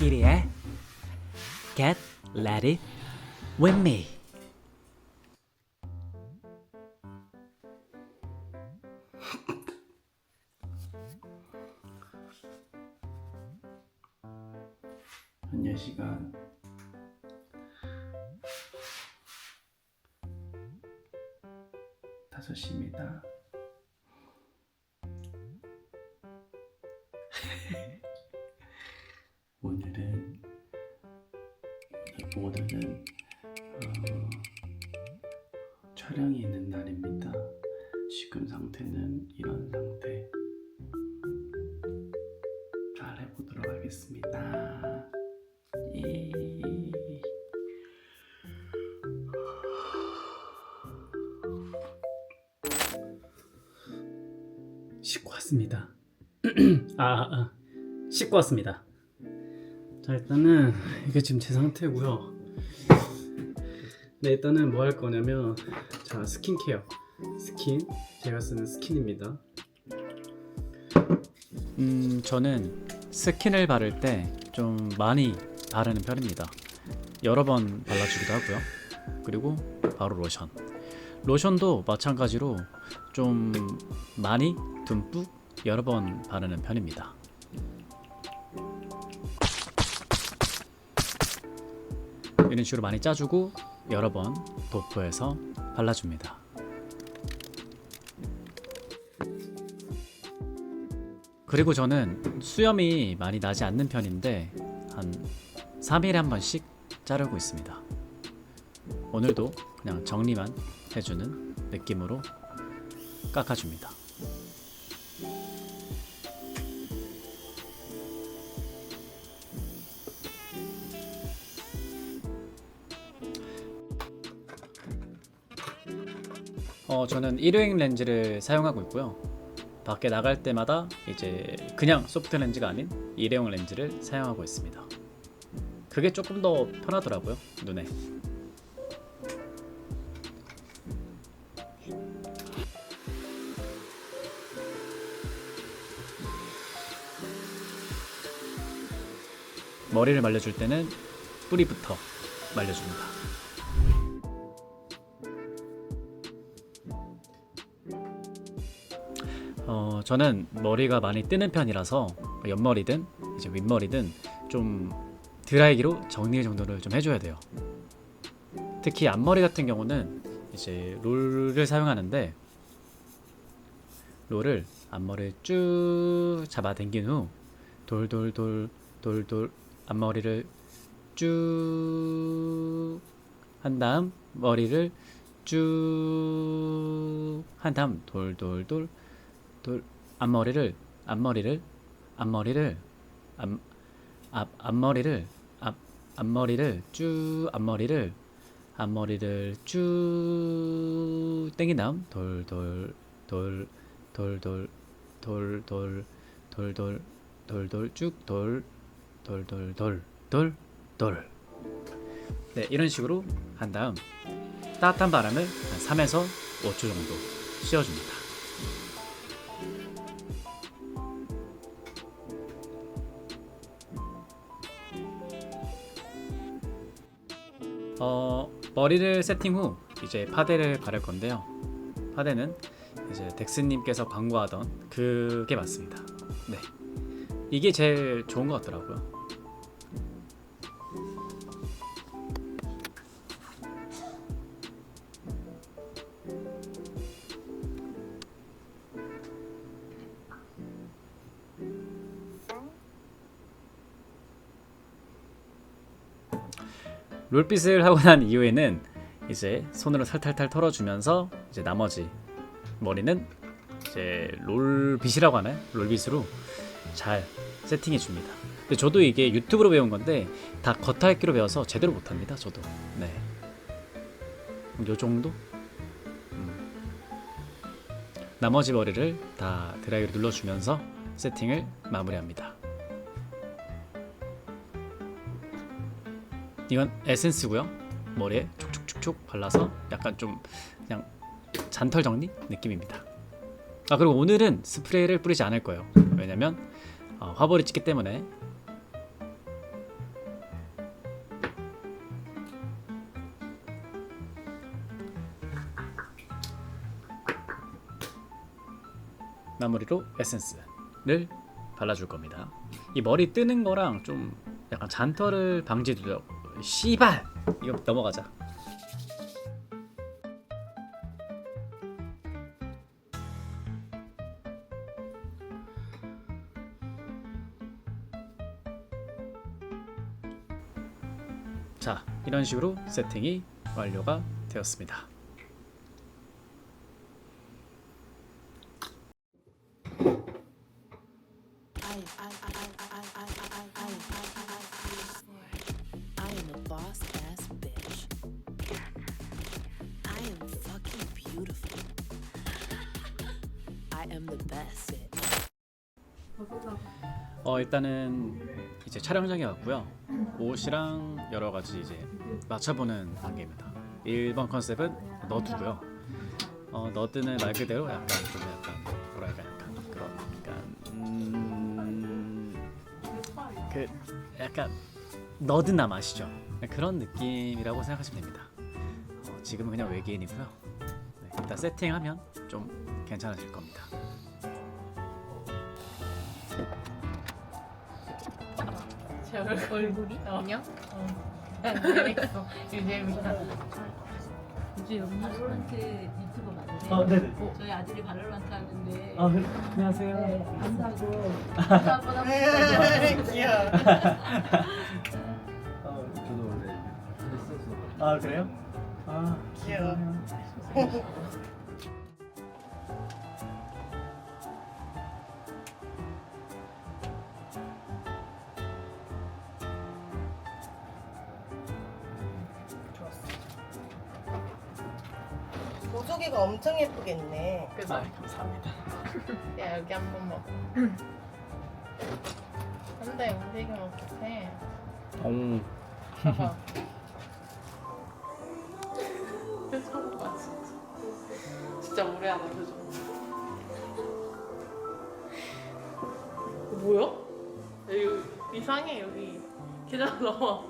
끼리의 Get Ready With Me 현재 시간 다섯 시입니다. 오늘은 오늘은 어, 촬영이 있는 날입니다. 지금 상태는 이런 상태. 잘 해보도록 하겠습니다. 예. 씻고 왔습니다. 아, 아, 아, 씻고 왔습니다. 자, 일단은 이게 지금 제 상태고요. 네, 일단은 뭐 할 거냐면 자, 스킨케어. 스킨. 제가 쓰는 스킨입니다. 음, 저는 스킨을 바를 때 좀 많이 바르는 편입니다. 여러 번 발라주기도 하고요. 그리고 바로 로션. 로션도 마찬가지로 좀 많이 듬뿍 여러 번 바르는 편입니다. 이런 식으로 많이 짜주고 여러 번 도포해서 발라줍니다. 그리고 저는 수염이 많이 나지 않는 편인데 한 3일에 한 번씩 자르고 있습니다. 오늘도 그냥 정리만 해주는 느낌으로 깎아줍니다. 어, 저는 일회용 렌즈를 사용하고 있고요. 밖에 나갈 때마다 이제 그냥 소프트 렌즈가 아닌 일회용 렌즈를 사용하고 있습니다. 그게 조금 더 편하더라고요, 눈에. 머리를 말려줄 때는 뿌리부터 말려줍니다. 어, 저는 머리가 많이 뜨는 편이라서 옆머리든 이제 윗머리든 좀 드라이기로 정리 정도를 좀 해줘야 돼요. 특히 앞머리 같은 경우는 이제 롤을 사용하는데 롤을 앞머리를 쭉 잡아 당긴 후 돌돌돌 돌돌 앞머리를 쭉 한 다음 머리를 쭉 한 다음 돌돌돌 돌 앞머리를 앞머리를 앞머리를 앞, 앞 앞머리를 앞 앞머리를 쭉 앞머리를 앞머리를 쭉 당긴 다음 돌 돌 돌 돌 돌 돌 돌 돌 돌 돌 돌 쭉 돌 돌 돌 돌 돌 돌 네 이런 식으로 한 다음 따뜻한 바람을 한 3에서 5초 정도 씌워줍니다. 어, 머리를 세팅 후 이제 파데를 바를 건데요. 파데는 이제 덱스님께서 광고하던 그게 맞습니다. 네, 이게 제일 좋은 것 같더라고요. 롤빛을 하고 난 이후에는 이제 손으로 탈탈탈 털어주면서 이제 나머지 머리는 이제 롤빛이라고 하나요? 롤빛으로 잘 세팅해 줍니다. 근데 저도 이게 유튜브로 배운 건데 다 겉핥기로 배워서 제대로 못합니다. 저도 네. 요 정도? 음. 나머지 머리를 다 드라이기로 눌러주면서 세팅을 마무리합니다. 이건 에센스고요. 머리에 촉촉촉촉 발라서 약간 좀 그냥 잔털 정리 느낌입니다. 아 그리고 오늘은 스프레이를 뿌리지 않을 거예요. 왜냐면 어, 화벌이 찍기 때문에 마무리로 에센스를 발라줄 겁니다. 이 머리 뜨는 거랑 좀 약간 잔털을 방지되도록 씨발 이거 넘어가자. 자 이런 식으로 세팅이 완료가 되었습니다. I, I, I, I, I, I, I, I, I, I am a boss ass bitch. I am fucking beautiful. I am the best. 어 일단은 이제 촬영장에 왔고요. 옷이랑 여러 가지 이제 맞춰보는 단계입니다. 1번 컨셉은 너드고요. 어 너드는 말 그대로 약간 좀 약간 뭐랄까 약간 그런 약간 음그 약간 너드남 아시죠? 그런 느낌이라고 생각하시면 됩니다. 어, 지금은 그냥 외계인이고요. 네, 일단 세팅하면 좀 괜찮아질 겁니다. 제 얼굴이? 안녕? 어. 재밌어. 이거 재밌다. 이제 연말 발로란트 유튜버 맞으세요? 아 네네. 저희 아들이 발로란트 하는데 아 네. 안녕하세요. 네, 안다고 아빠가 귀여워. 아, 그래요? 아 귀여워. 보조개가 엄청 예쁘겠네. 그래서 아, 감사합니다. 야 여기 한 번 먹어. 근데 움직이면 어떡해? 오. 봐봐. 무례하다 표정. 뭐야? 여기 이상해 여기 계단 넘어.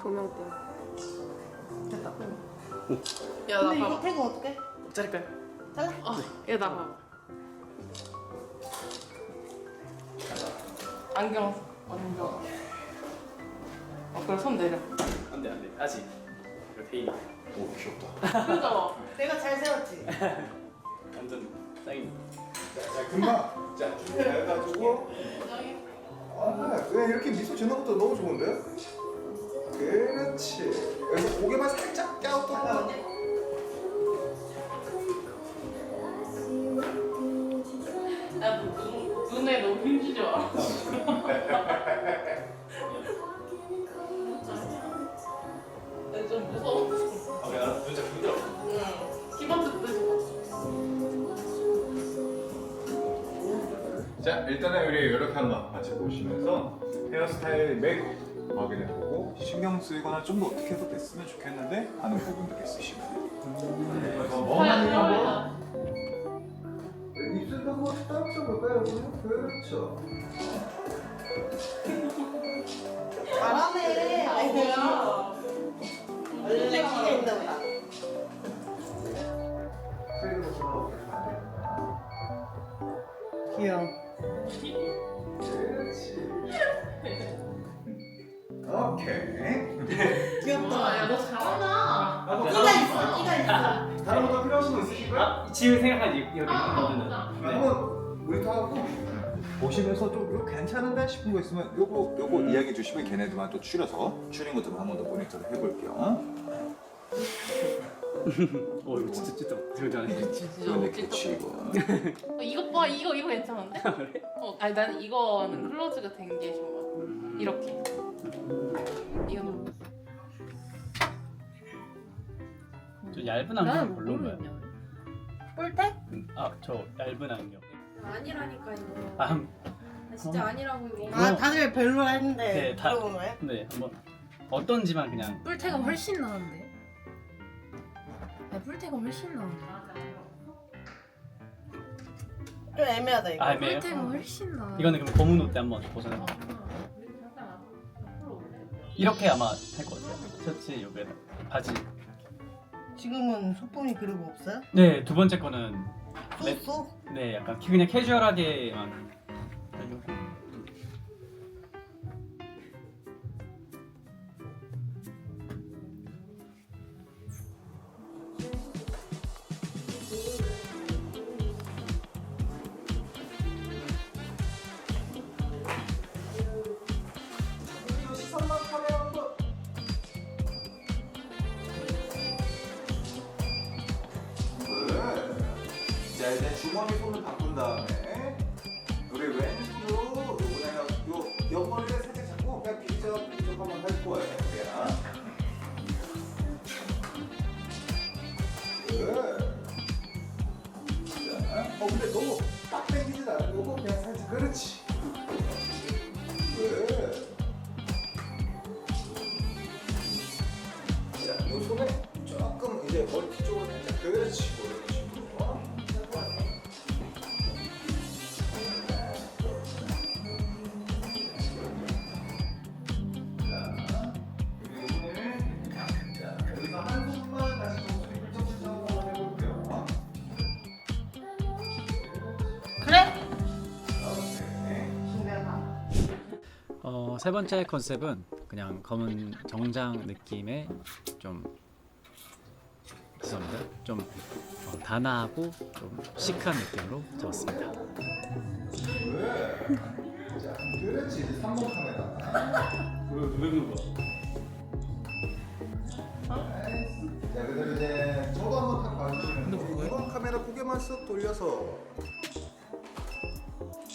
조명 때문에. 됐다. 야, 나 근데 이거 봐봐. 태그 어떡해? 자를까요? 잘라. 어, 얘나 봐봐. 안경, 안경. 어, 그럼 손 내려. 안돼 안돼 아직 이거 데이 오 귀엽다. 그죠? 내가 잘 세웠지? 완전 짱입니다. 자 금방 자 준비해가지고 아 그냥 이렇게 미소 짓는 것도 너무 좋은데? 그렇지. 그래서 고개만 살짝 껴도 자 일단은 우리 이렇게 한번 같이 보시면서 헤어스타일 메이크업 확인해보고 신경 쓰이거나 좀 더 어떻게 해서 됐으면 좋겠는데 하는 부분들 있으시면 그래서 뭐? 입술 한번 딱 쳐볼까요? 그렇죠. 잘하네. 뭐야? 원래 키가 있나 보다. 귀여워. 그렇지. 오케이. 귀엽다. 야, 너 잘한다. 끼가 있어. 끼가 있어. 다른 거 필요하신 거 있으실까요? 아 지금 생각하니 여기 너드는. 한번 우리도 하고 보시면서 좀 이거 괜찮은데 싶은 거 있으면 요거 요거 이야기해 주시면 걔네들만 또 추려서 추린 것들만 한번 더 모니터를 해볼게요. 어 이거 진짜 진짜 들잖아요. 진짜 이건 멋지다. 개치고 어, 이거 봐, 이거 이거 괜찮은데? 어, 아니 나는 이거는 클로즈가 된 게 좋아. 이렇게. 이거는 저 얇은 안경 별로인가요? 뿔택? 아저 얇은 안경. 아니라니까 이거 아 한- 아, 진짜 아니라고 이거 아 다들 별로 했는데 네, 다- 들어본 거야? 네 한번 어떤지만 그냥 뿔테가 훨씬 나은데. 아, 뿔테가 훨씬 나은데. 좀 애매하다 이거. 아 애매해요. 뿔테가 훨씬 나. 이거는 그럼 검은 옷 때 한번 벗어나. 이렇게 아마 할 것 같아요. 셔츠 여기에다 바지. 지금은 소품이 그리고 없어요? 네 두 번째 거는 네. 쏘쏘? 네, 약간 그냥 캐주얼하게만 자 이제 주머니 손을 바꾼 다음에 우리 왼손으로 요거나 요 옆머리를 살짝 잡고 그냥 비쩍 비쩍 한번 할 거예요. 그냥. 그. 세 번째 컨셉은 그냥 검은 정장 느낌의 좀 죄송합니다. 좀 어, 단아하고 좀 시크한 느낌으로 잡았습니다. 자, 그렇지. 이제 3번 카메라. 왜, 왜 그런 거야? 자, 그대로 이제 저도 한번 딱 봐주시면 2번 카메라 고개만 쓱 돌려서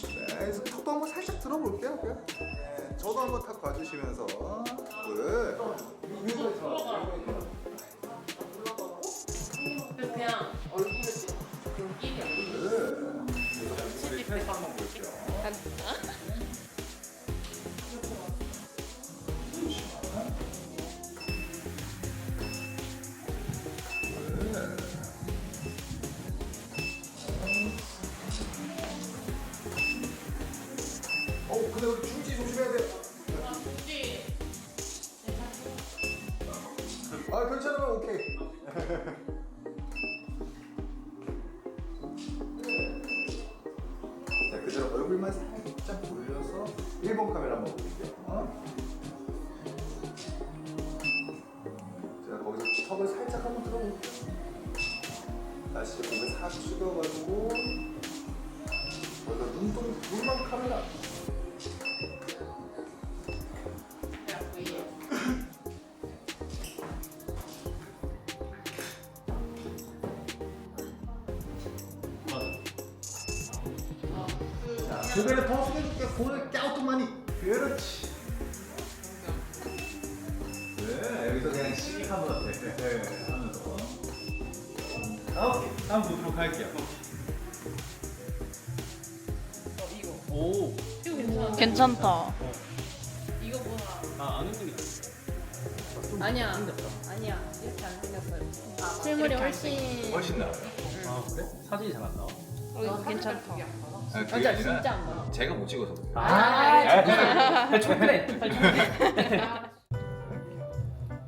네, 그래서 턱도 한번 살짝 들어볼게요. 그냥. 네, 저도 한번 탁 봐주시면서 네. 그냥 얼굴을 좀 끼리 우리 테스트 한번 볼게요. 어, 그대로 얼굴만 살짝 돌려서 1번 카메라 한번 볼게요. 어? 자, 거기서 턱을 살짝 한번 들어볼게요. 다시 고개 싹 숙여가지고 거기서 눈동, 눈만 카메라. 고개를 더 숙여줄게. 고개를 깨우뚱만이. 그렇지. 네, 여기서 그냥 씩 한번 네, 네, 하면서. 아, 오케이. 다음 보도록 할게요. 오, 이거 괜찮아. 괜찮다. 이거보다 아, 아는 분이 아니야. 아니야. 이렇게 안 생겼어요. 실물이 훨씬. 훨씬 나아요. 아, 그래? 사진이 잘 안 나와? 어, 괜찮다. 아, 그게 맞아, 아니라 진짜 안 나와. 제가 못 찍어서 그래요. 아, 초크래.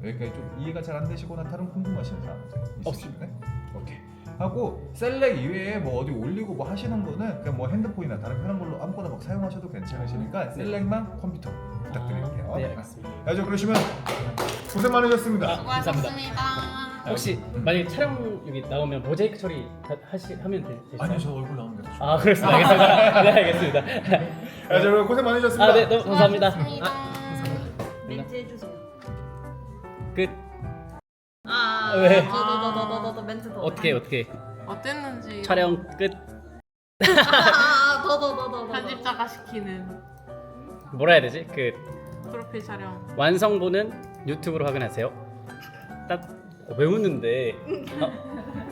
여기까지 좀 이해가 잘 안 되시거나 다른 궁금하신 사항 있으시면 오케이 하고 셀렉 이외에 뭐 어디 올리고 뭐 하시는 거는 그냥 뭐 핸드폰이나 다른 편한 걸로 아무거나 막 사용하셔도 괜찮으시니까 셀렉만 컴퓨터 부탁드릴게요. 네, 알겠습니다. 자, 그러시면 고생 많으셨습니다. 수고하셨습니다. 혹시 만약에 촬영 여기 나오면 모자이크 처리 다- 하시 하면 되, 되죠? 아니요, 저 얼굴 나오는 게더 좋아요. 아, 그렇습니다. 알겠습니다. 네, 알겠습니다. 자, 여러분 고생 많으셨습니다. 아, 네, 너무 감사합니다. 아, 멘트 해주세요. 끝. 아, 왜? 더더더더더 멘트 더. 어떻게 어떻게 어땠는지 촬영 끝. 아, 더더더더. 편집자가 시키는 뭐라 해야 되지? 그 프로필 촬영. 완성본은 유튜브로 확인하세요. 딱 웃는데? 아,